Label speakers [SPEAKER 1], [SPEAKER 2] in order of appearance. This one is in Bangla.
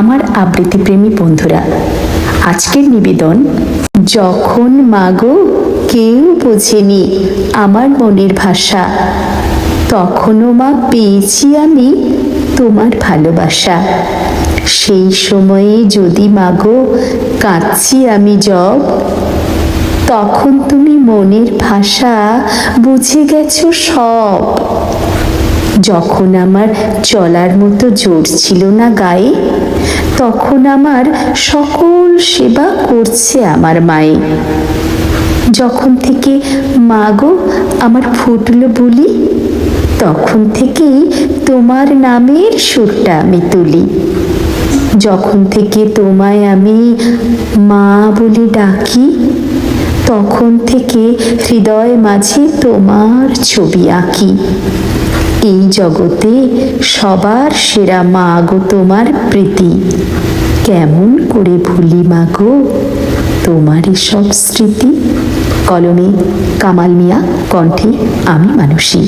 [SPEAKER 1] আমার আবৃত্তিপ্রেমী বন্ধুরা, আজকের নিবেদন, যখন মাগো কেউ বোঝেনি আমার মনের ভাষা, তখনও মা পেয়েছি আমি তোমার ভালোবাসা। সেই সময়ে যদি মাগো কাঁদছি আমি জব, তখন তুমি মনের ভাষা বুঝে গেছো সব। যখন আমার চলার মতো জোর ছিল না গায়ে, তখন আমার সকল সেবা করছে আমার মায়ে। যখন থেকে মা গো আমার ফুটলো বলি, তখন থেকেই তোমার নামের সুরটা আমি তুলি। যখন থেকে তোমায় আমি মা বলে ডাকি, তখন থেকে হৃদয় মাঝে তোমার ছবি আঁকি। এই জগতে সবার সেরা মা গো তোমার প্রীতি। কেমন করে ভুলি মা গো তোমারই সব স্মৃতি? কলমে কামাল মিয়া, কণ্ঠে আমি মানুষী